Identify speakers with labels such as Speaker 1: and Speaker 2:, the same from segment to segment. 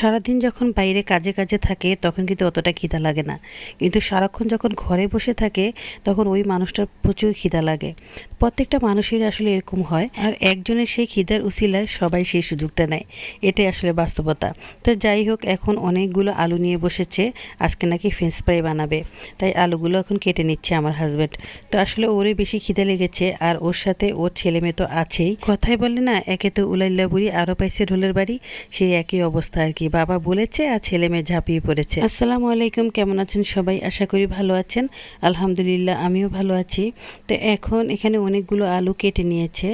Speaker 1: সারাদিন যখন বাইরে কাজে কাজে থাকে, তখন কিন্তু অতটা খিদা লাগে না। কিন্তু সারাক্ষণ যখন ঘরে বসে থাকে, তখন ওই মানুষটার প্রচুর খিদা লাগে। প্রত্যেকটা মানুষের আসলে এরকম হয়। আর একজনের সেই খিদার উসিলায় সবাই সেই সুযোগটা নেয়। এটাই আসলে বাস্তবতা। তো যাই হোক, এখন অনেকগুলো আলু নিয়ে বসেছে। আজকে নাকি ফ্রেঞ্চ ফ্রাই বানাবে। তাই আলুগুলো এখন কেটে নিচ্ছে আমার হাজব্যান্ড তো আসলে ওরই বেশি খিদে লেগেছে। আর ওর সাথে ওর ছেলে মেয়ে তো আছেই। কথাই বলে না, একে তো উলাইল্লা বুড়ি আরও পাইছে ঢোলের বাড়ি। সেই একই অবস্থা আর কি বাবা বলেছে আর ছেলে মেয়ে ঝাঁপিয়ে পড়েছে। আসসালামু আলাইকুম, কেমন আছেন সবাই? আশা করি ভালো আছেন। আলহামদুলিল্লাহ, আমিও ভালো আছি। তো এখন এখানে অনেকগুলো আলু কেটে নিয়েছে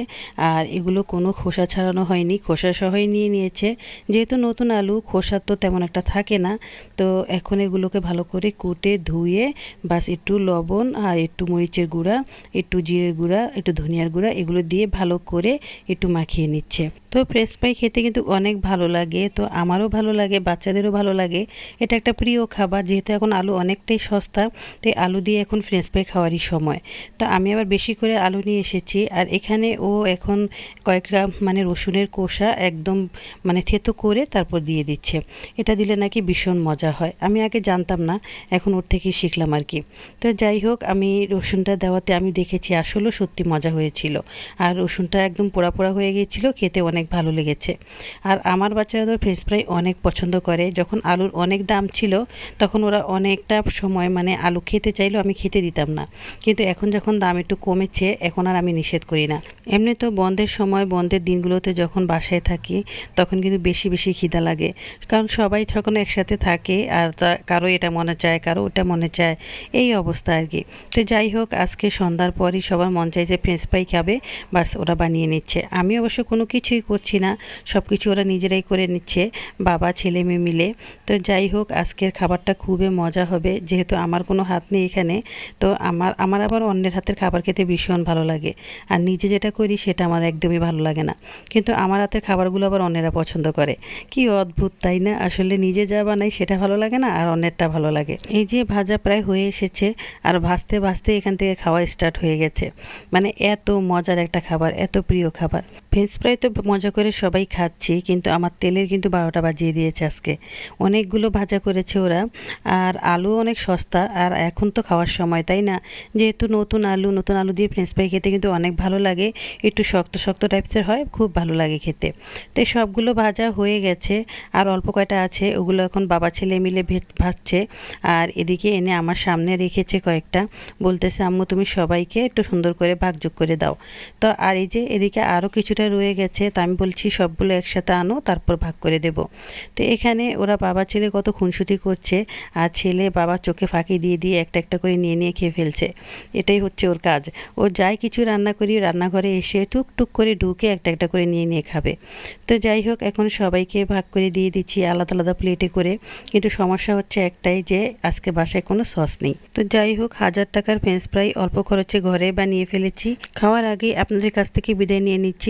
Speaker 1: আর এগুলো কোনো খোসা ছাড়ানো হয়নি, খোসা সহই নিয়ে নিয়েছে। যেহেতু নতুন আলু খোসা তো তেমন একটা থাকে না। তো এখন এগুলোকে ভালো করে কুটে, ধুয়ে বাস একটু লবণ আর একটু মরিচের গুঁড়া, একটু জিরের গুঁড়া, একটু ধনিয়ার গুঁড়া এগুলো দিয়ে ভালো করে একটু মাখিয়ে নিচ্ছে। তো ফ্রেশ ফ্রাই খেতে কিন্তু অনেক ভালো লাগে। তো আমারও ভালো লাগে, বাচ্চাদেরও ভালো লাগে। এটা একটা প্রিয় খাবার, যেহেতু এখন আলু অনেকটাই সস্তা, তাই আলু দিয়ে এখন ফ্রেঞ্চ ফ্রাই খাওয়ারই সময়। তো আমি আবার বেশি করে আলু নিয়ে এসেছি, আর এখানে ও এখন কয়েকটা মানে রসুনের কোষা একদম মানে থেতো করে তারপর দিয়ে দিচ্ছে। এটা দিলে নাকি ভীষণ মজা হয়। আমি আগে জানতাম না, এখন ওর থেকেই শিখলাম আর কি। তো যাই হোক, আমি রসুনটা দেওয়াতে আমি দেখেছি আসলেও সত্যি মজা হয়েছিল। আর রসুনটা একদম পোড়া পোড়া হয়ে গিয়েছিল, খেতে অনেক ভালো লেগেছে। আর আমার বাচ্চারা তো ফ্রেঞ্চ ফ্রাই অনেক পছন্দ করে। যখন আলুর অনেক দাম ছিল, তখন ওরা অনেকটা সময় মানে আলু খেতে চাইলেও আমি খেতে দিতাম না। কিন্তু এখন যখন দাম একটু কমেছে, এখন আর আমি নিষেধ করি না। এমনি তো বন্ধের সময়, বন্ধের দিনগুলোতে যখন বাসায় থাকি, তখন কিন্তু বেশি বেশি খিদা লাগে। কারণ সবাই তখন একসাথে থাকে, আর তা কারও এটা মনে চায়, কারও ওটা মনে চায়, এই অবস্থা আর কি। তো যাই হোক, আজকে সন্ধ্যার পরই সবার মন চাইছে ফ্রেঞ্চ ফ্রাই খাবে, বাস ওরা বানিয়ে নিচ্ছে। আমি অবশ্য কোনো কিছুই করছি না সব কিছু ওরা নিজেরাই করে নিচ্ছে, বাবা, ছেলে মেয়ে মিলে। তো যাই হোক, আজকের খাবারটা খুবই মজা হবে, যেহেতু আমার কোনো হাত নেই এখানে, তো আমার আমার আবার অন্যের হাতের খাবার খেতে ভীষণ ভালো লাগে। আর নিজে যেটা করি, সেটা আমার একদমই ভালো লাগে না। কিন্তু আমার হাতের খাবারগুলো আবার অন্যেরা পছন্দ করে। কি অদ্ভুত, তাই না? আসলে নিজে যা বানাই, সেটা ভালো লাগে না, আর অন্যেরটা ভালো লাগে। এই যে ভাজা প্রায় হয়ে এসেছে, আর ভাজতে ভাজতে এখান থেকে খাওয়া স্টার্ট হয়ে গেছে। মানে এত মজার একটা খাবার, এত প্রিয় খাবার। ফ্রেঞ্চ ফ্রাই তো মজা করে সবাই খাচ্ছি, কিন্তু আমার তেলের কিন্তু বারোটা বাজিয়ে দিয়েছে আজকে। অনেকগুলো ভাজা করেছে ওরা, আর আলু অনেক সস্তা, আর এখন তো খাওয়ার সময়, তাই না? যেহেতু নতুন আলু নতুন আলু দিয়ে ফ্রেঞ্চ ফ্রাই খেতে কিন্তু অনেক ভালো লাগে, একটু শক্ত শক্ত টাইপসের হয়, খুব ভালো লাগে খেতে। তো সবগুলো ভাজা হয়ে গেছে, আর অল্প কয়টা আছে, ওগুলো এখন বাবা ছেলে মিলে ভাজছে, আর এদিকে এনে আমার সামনে রেখেছে কয়েকটা, বলতেছে, আম্মু, তুমি সবাইকে একটু সুন্দর করে ভাগযোগ করে দাও। তো আর এই যে, এদিকে আরও কিছুটা রয়ে গেছে, তা আমি বলছি সবগুলো একসাথে আনো, তারপর ভাগ করে দেব। তো এখানে ওরা বাবা ছেলে কত খুনসুটি করছে, আর ছেলে বাবা চোখে ফাঁকি দিয়ে দিয়ে একটা একটা করে নিয়ে নিয়ে খেয়ে ফেলছে। এটাই হচ্ছে ওর কাজ। ও যাই কিছু রান্না করি, রান্নাঘরে এসে টুকটুক করে ঢুকে একটা একটা করে নিয়ে নিয়ে খাবে। তো যাই হোক, এখন সবাইকে ভাগ করে দিয়ে দিচ্ছি আলাদা আলাদা প্লেটে করে। কিন্তু সমস্যা হচ্ছে একটাই যে, আজকে বাসায় কোনো সস নেই। তো যাই হোক, হাজার টাকার ফ্রেঞ্চ ফ্রাই অল্প খরচে ঘরে বানিয়ে ফেলেছি। খাওয়ার আগে আপনাদের কাছ থেকে বিদায় নিয়ে নিচ্ছি।